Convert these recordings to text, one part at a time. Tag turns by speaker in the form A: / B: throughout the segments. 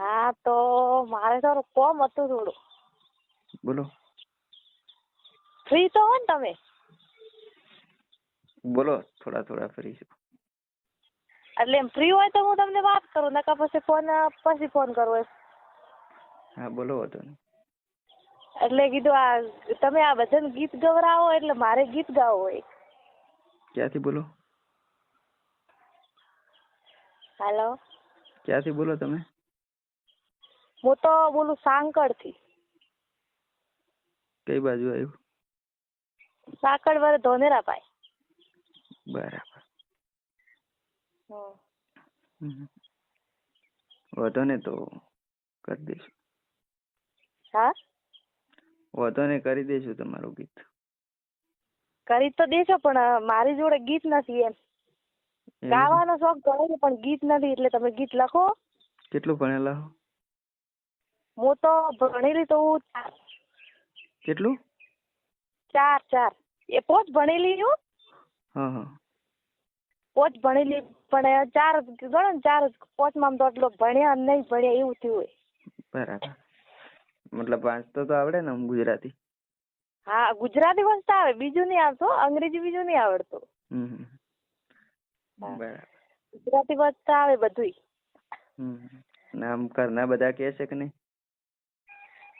A: હા તો મારે થોડું કોમ હતું થોડું.
B: બોલો.
A: ફ્રી તો હો ને તમે?
B: બોલો થોડા થોડા ફ્રી છું.
A: એટલે એમ ફ્રી હોય તો હું તમને વાત કરું નકા પછી ફોન પછી ફોન કરું એમ.
B: હા બોલો વાંધો
A: એટલે કીધું આ તમે આ ભજન ગીત ગવરાવો એટલે મારે ગીત ગાવું હોય.
B: ક્યાંથી બોલો?
A: હાલો.
B: ક્યાંથી બોલો તમે?
A: હું તો બોલું સાંકળથી
B: કઈ બાજુ આવ્યું?
A: સાંકળ વર ધોનેરા પાય
B: બરાબર.
A: હમ.
B: ને તો કરી દઈશું
A: હા?
B: વધો ને કરી દઈશું તમારું ગીત.
A: કરી તો દેશો પણ મારી જોડે ગીત નથી એમ. ગાવાનો શોખ ઘણો છે પણ ગીત નથી એટલે તમે ગીત લખો.
B: કેટલું ભણેલા હો?
A: હું તો ભણેલી તો હું ચાર.
B: કેટલું?
A: ચાર ચાર. એ પોચ ભણેલી
B: હા હા.
A: પોચ ભણેલી પણ ચાર ગણો ને ચાર પોચમાં તો એટલો ભણ્યા નહીં ભણ્યા એવું થયું હોય.
B: બરાબર. મતલબ વાંચતો તો આવડે ને આમ ગુજરાતી.
A: હા ગુજરાતી વાંચતા આવે. બીજું નહીં આવતો અંગ્રેજી બીજું નહીં આવડતું.
B: બરાબર.
A: ગુજરાતી વાંચતા આવે
B: હમ આમ ઘરના બધા કહે છે કે નહીં?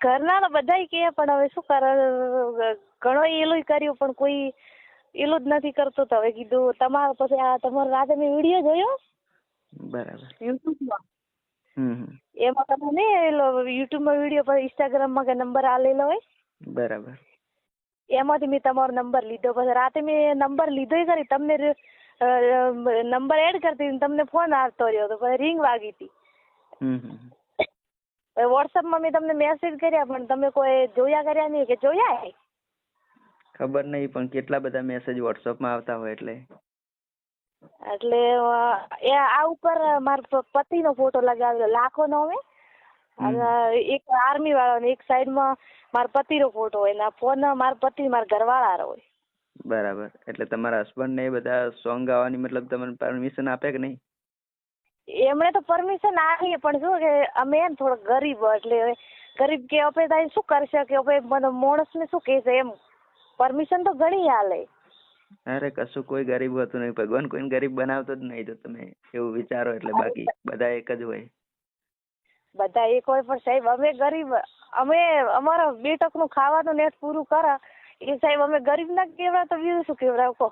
A: ઘરના બધાય કે પણ હવે શું કર ઘણો એલું કર્યું પણ કોઈ એલું જ નથી કરતો. તો હવે કીધું તમારો પછી આ તમારો રાતે મેં વીડિયો જોયો?
B: બરાબર.
A: યુટ્યુબમાં. એમાં તમે નહીં એલો યુટ્યુબમાં વીડિયો પર ઇન્સ્ટાગ્રામમાં કે નંબર આલેલો હોય?
B: બરાબર.
A: એમાંથી મેં તમારો નંબર લીધો. પછી રાતે મેં નંબર લીધો કરી તમને નંબર એડ કરતી તમને ફોન આવતો રહ્યો તો. પછી રિંગ વાગી હતી. વોટ્સઅપમાં મેં તમને મેસેજ કર્યા પણ તમે કોઈ જોયા કર્યા નહીં કે જોયા
B: ખબર નહીં પણ કેટલા બધા મેસેજ વોટ્સઅપમાં આવતા હોય એટલે.
A: એટલે એ આ ઉપર મારા પતિનો ફોટો લગાવેલો લાખોનો અને એક આર્મી વાળો ને એક સાઈડમાં મારા પતિનો ફોટો હોય ને ફોન મારા પતિ મારા ઘરવાળા હોય.
B: બરાબર. એટલે તમારા હસબન્ડ ને એ બધા સોંગ ગાવાની મતલબ તમને પરમિશન આપે કે નહીં?
A: એમણે તો પરમિશન આપી પણ શું કે અમે એમ થોડા ગરીબ એટલે ગરીબ કે આપણે તાઈ શું કરશે કે આપણે માણસને શું કહેશે એમ? પરમિશન તો ઘણી હાલે
B: અરે કશું કોઈ ગરીબ હોતું નહીં ભગવાન કોઈને ગરીબ બનાવતો જ નહીં તો તમે એવું વિચારો એટલે બાકી બધા એક જ હોય.
A: બધા એક હોય પણ સાહેબ અમે ગરીબ અમે અમારા બે ટકનું ખાવાનું નેટ પૂરું કરે. એ સાહેબ અમે ગરીબ ના કેવડા તો બીજું શું કેવડાવ? કહો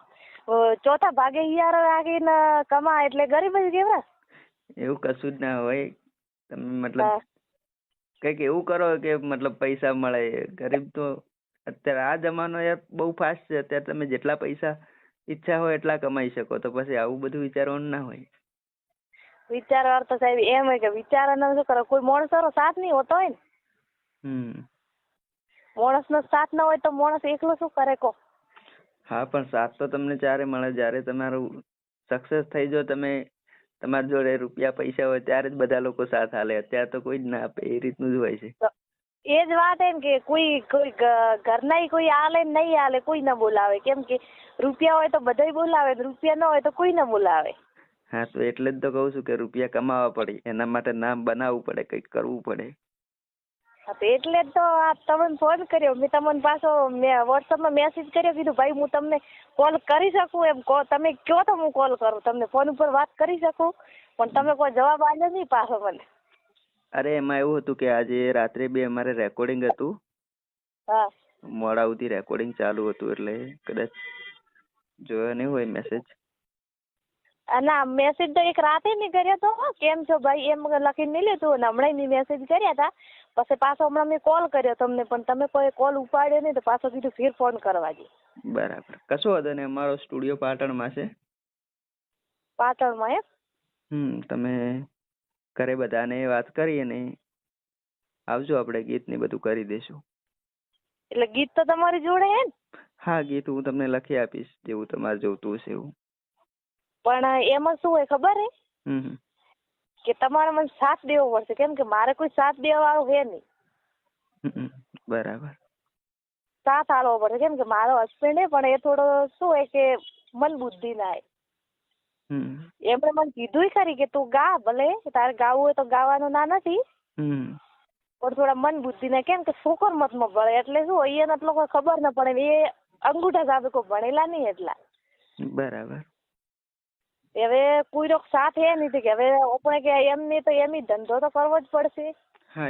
A: ચોથા ભાગે હિયારો રાખીને કમા એટલે ગરીબ જ કેવડા
B: એવું કશું જ ના હોય. તમે
A: હા.
B: મતલબ કંઈક એવું કરો કે મતલબ પૈસા મળે. ગરીબ તો અત્યારે આ જમાનો યાર બહુ ફાસ્ટ છે. અત્યારે તમે જેટલા પૈસા ઈચ્છા હોય એટલા કમાઈ શકો. તો પછી આવું બધું વિચારવાનું ના હોય.
A: વિચારવાર તો સાહેબ એમ હોય કે વિચારવાનો શું કરો? કોઈ માણસનો સાથ નહીં હોતો હોય ને.
B: હમ.
A: માણસનો સાથ ના હોય તો માણસ એકલો શું કરે કહો
B: હા પણ સાથ તો તમને ત્યારે મળે. જ્યારે તમારું સક્સેસ થઈ જાઓ તમે તમારી જોડે રૂપિયા પૈસા હોય ત્યારે જ બધા લોકો સાથ હાલે અત્યારે તો કોઈ જ ના આપે એ રીતનું જ હોય છે.
A: એ જ વાત એમ કે કોઈ કોઈ ઘરના કોઈ આલે નહીં આલે કોઈ ના બોલાવે. કેમ કે રૂપિયા હોય તો બધાય બોલાવે રૂપિયા ના હોય તો કોઈ ના બોલાવે.
B: હા તો એટલે જ તો કહું છું કે રૂપિયા કમાવા પડે. એના માટે નામ બનાવવું પડે કંઈક કરવું પડે.
A: એટલે જ તો આ તમને ફોન કર્યો. મેં તમને પાછો મેં વોટ્સઅપમાં મેસેજ કર્યો કીધું ભાઈ હું તમને કોલ કરી શકું એમ. કહો તમે કહો તો હું કોલ કરું. તમને ફોન ઉપર વાત કરી શકું પણ તમે કોઈ જવાબ આપ્યો નહીં પાછો મને.
B: અરે એમાં એવું હતું કે આજે રાત્રે બે અમારે રેકોર્ડિંગ હતું.
A: હા.
B: મોડા સુધી રેકોર્ડિંગ ચાલુ હતું એટલે કદાચ જોયો નહીં હોય મેસેજ
A: ના મેસેજ તો એક રાતે નહીં કર્યો તો કેમ છો ભાઈ? એમ લખીને નહીં લીધું અને હમણાં મેં મેસેજ કર્યા હતા પછી પાછો હમણાં મેં કોલ કર્યો તમને પણ તમે કોઈ કોલ ઉપાડ્યો નહીં તો પાછો કીધું ફેર ફોન કરવા દે.
B: બરાબર. કશો વાંધો નહીં અમારો સ્ટુડિયો પાટણમાં છે.
A: પાટણમાં એમ?
B: હમ તમે ઘરે બધાને વાત કરી અને આવજો આપણે ગીત ને બધું કરી દઈશું
A: એટલે ગીત તો તમારી જોડે હે ને
B: હા ગીત હું તમને લખી આપીશ જેવું તમારે જોઈતું હશે એવું.
A: પણ એમાં શું હોય ખબર હે. કે તમારે મને સાથ દેવો પડશે. કેમ કે મારે કોઈ સાથ દેવા વાળો હે નહીં.
B: બરાબર.
A: સાથ આલવો પડશે કેમ કે મારો હસબન્ડ હે પણ એ થોડો શું હોય કે મન બુદ્ધિ ના હે. એમણે મને કીધું ખરી કે તું ગા ભલે. તારે ગાવું હોય તો ગાવાનું ના નથી. પણ થોડા મન બુદ્ધિ ને. કેમ કે છોકર મતમાં ભણે એટલે શું એને એટલો ખબર ન પડે. એ અંગૂઠા સાબે કોઈ ભણેલા નહીં એટલા.
B: બરાબર.
A: હવે કોઈ રોક સાથ હે નહીં કે હવે આપણે કે એમ નહીં તો એમ ધંધો તો કરવો જ પડશે.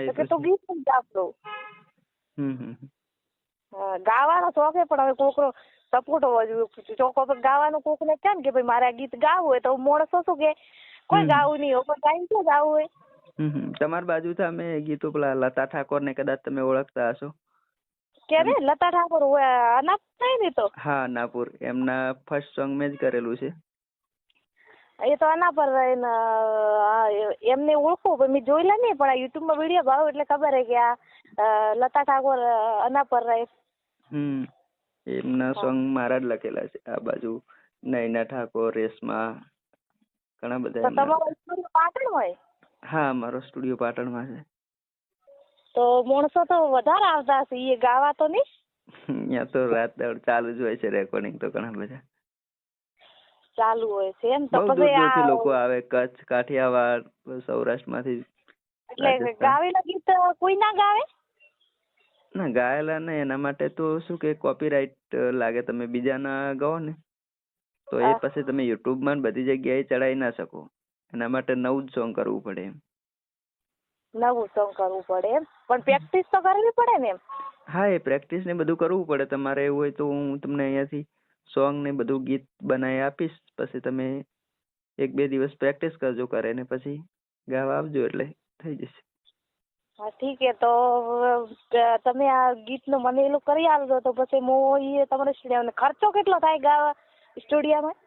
A: તો કે
B: તો
A: ગીત જ ગાતો ગાવાનો શોખ હે પણ હવે કોકરો સપોર્ટ હોવો જોઈએ. ચોકો પર ગાવાનું કોકને ને કે ભાઈ મારે ગીત ગાવું હોય તો માણસો શું કે? કોઈ ગાવું નહીં હોય ટાઈમ તો ગાવું હોય.
B: તમારી બાજુ અમે ગીતો પેલા લતા ઠાકોર ને કદાચ તમે ઓળખતા હશો.
A: કે લતા ઠાકોર હોય નહીં તો?
B: હા નાપુર એમના ફર્સ્ટ સોંગ મેં જ કરેલું છે.
A: એ તો આના પર આ, એમને ઓળખું પણ મેં જોયેલા નહીં પણ આ યુટ્યુબમાં વીડિયો ભાવ એટલે ખબર હે કે આ લતા ઠાકોર આના પર રહે.
B: હમ. એમના. સોંગ મારા જ લખેલા છે આ બાજુ નૈના ઠાકોર રેશમા ઘણા બધા
A: તમારો સ્ટુડિયો પાટણ હોય?
B: હા મારો સ્ટુડિયો પાટણમાં છે.
A: તો માણસો તો વધારે આવતા હશે એ ગાવા તો નહીં?
B: અહીંયા તો રાત દાડ ચાલુ જ હોય છે રેકોર્ડિંગ તો ઘણા બધા.
A: ચાલુ હોય છે એમ. તો પછી
B: આ લોકો આવે કચ્છ કાઠિયાવાડ સૌરાષ્ટ્રમાંથી
A: એટલે ગાવેલા ગીત કોઈ ના ગાવે?
B: ના ગાયેલા ને એના માટે તો શું કે કોપીરાઇટ લાગે. તમે બીજાના ગાઓ ને તો એ પછી તમે યુટ્યુબમાં ને બધી જગ્યાએ ચડાવી ના શકો. એના માટે નવું જ સોંગ કરવું પડે એમ.
A: નવું સોંગ કરવું પડે એમ. પણ પ્રેક્ટિસ તો કરવી પડે ને એમ?
B: હા એ પ્રેક્ટિસ ને બધું કરવું પડે. તમારે એવું હોય તો હું તમને અહીંયાથી સોંગ ને બધું ગીત બનાવી આપીશ પછી તમે એક બે દિવસ પ્રેક્ટિસ કરજો કરે ને પછી ગાવા આવજો એટલે થઈ જશે.
A: હા ઠીક હે તો તમે આ ગીતનું મને એલું કરી આપજો તો પછી હું એ તમારે સ્ટુડિયો ખર્ચો કેટલો થાય ગાવા સ્ટુડિયોમાં?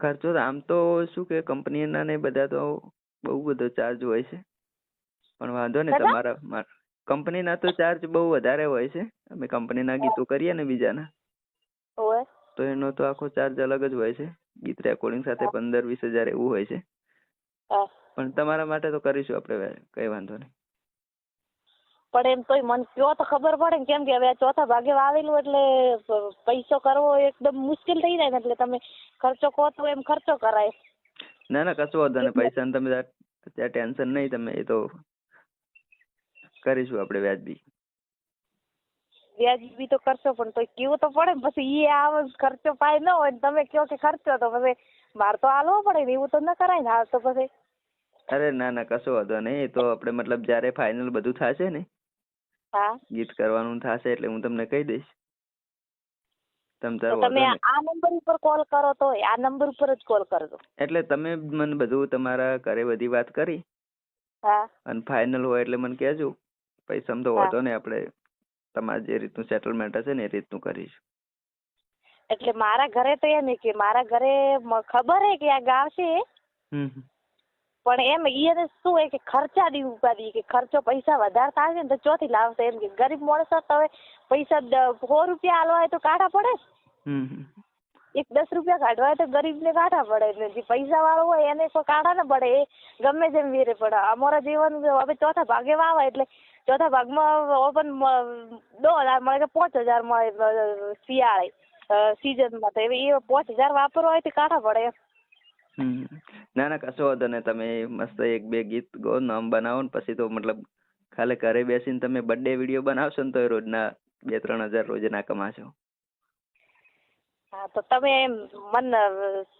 B: ખર્ચો આમ તો શું કે કંપનીના ને બધા તો બહુ બધો ચાર્જ હોય છે. પણ વાંધો ને
A: તમારા
B: તમારા કંપનીના તો ચાર્જ બહુ વધારે હોય છે. અમે કંપનીના ગીતો કરીએ ને બીજાના. તો એનો તો આખો ચાર્જ અલગ જ હોય છે. ગીત રેકોર્ડિંગ સાથે પંદર વીસ હજાર એવું હોય છે. પણ તમારા માટે તો કરીશું આપણે કઈ વાંધો નહીં.
A: પણ એમ તોય મને કયો તો ખબર પડે ને કેમ કે હવે ચોથા ભાગે વાવેલું એટલે પૈસો કરવો એકદમ મુશ્કેલ થઈ જાય ને એટલે તમે ખર્ચો કહો તો એમ ખર્ચો કરાય.
B: ના ના કશો વાંધો નહીં પૈસા તમે ત્યાં ટેન્શન નહીં તમે એ તો કરીશું આપણે વ્યાજબી.
A: વ્યાજબી તો કરશો પણ તો કેવું તો પડે પછી એ આવો ખર્ચો પાય ન હોય તમે કયો કે ખર્ચો તો પછી મારે તો આલવો પડે ને એવું તો ન કરાય ને હાલ તો પછી.
B: અરે ના ના કશો વાંધો નહીં તો આપણે મતલબ જ્યારે ફાઇનલ બધું થશે ને
A: હા.
B: ગીત કરવાનું થશે એટલે હું તમને કહી દઈશ. તમ
A: તમે આ નંબર ઉપર કોલ કરો તો આ નંબર ઉપર જ કોલ કરજો.
B: એટલે તમે મને બધું તમારા ઘરે બધી વાત કરી.
A: હા.
B: અને ફાઇનલ હોય એટલે મને કહેજો. પૈસા તો. વાંધો ને આપણે તમારે જે રીતનું સેટલમેન્ટ હશે ને એ રીતનું કરીશું
A: એટલે મારા ઘરે તો એમ કે મારા ઘરે ખબર હે કે આ
B: હમ હમ.
A: પણ એમ ઈને શું હોય કે ખર્ચા દી ઉપાડી કે ખર્ચો પૈસા વધારે થાય ને તો ચોથી લાવશે એમ કે ગરીબ માણસ તો હવે પૈસા સો રૂપિયા હાલવા હોય તો કાઢા પડે. એક દસ રૂપિયા કાઢવા હોય તો ગરીબને કાઢા પડે ને જે પૈસા વાળો હોય એને તો કાઢા ના પડે એ ગમે તેમ વેરે પડે અમારા જીવન હવે ચોથા ભાગે વાવા એટલે ચોથા ભાગમાં ઓપન દો હજાર મળે કે પાંચ હજાર મળે શિયાળે સિઝનમાં તો એ પાંચ હજાર વાપરવા હોય તો કાઢા પડે.
B: ના ના, કશો વાંધો નહીં. તમે મસ્ત એક બે ગીત ગો, નામ બનાવો ને પછી તો મતલબ ખાલી ઘરે બેસીને તમે બર્થડે વીડિયો બનાવશો ને તો રોજના બે, ત્રણ હજાર રોજના કમાશો.
A: હા તો તમે એમ મને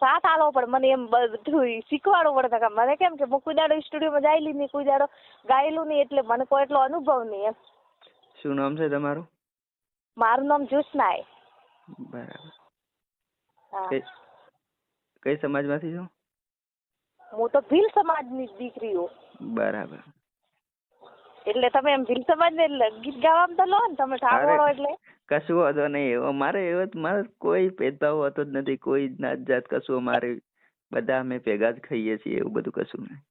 A: સાથ આલો પણ મને એમ બધું શીખવાડવું પડે. કે મને કેમ કે હું કોઈ દાડો સ્ટુડિયોમાં જાયેલી નહીં કોઈ દાડો ગાયેલું નહીં એટલે મને કોઈ એટલો અનુભવ નહીં એમ.
B: શું નામ છે તમારું?
A: મારું નામ જ્યોત્સના હે.
B: બરાબર કઈ સમાજમાંથી છો?
A: હું તો ભીલ સમાજની જ દીકરી છું
B: બરાબર.
A: એટલે તમે એમ ભીલ સમાજ ને ગીત ગાવામાં તો લો ને તમે ઠાકોરો એટલે.
B: કશું વાંધો નહીં. એવો મારે એવો મારે કોઈ ભેદભાવ હોતો જ નથી. કોઈ નાત જાત કશું અમારે બધા અમે ભેગા જ ખાઈએ છીએ, એવું બધું કશું નહીં.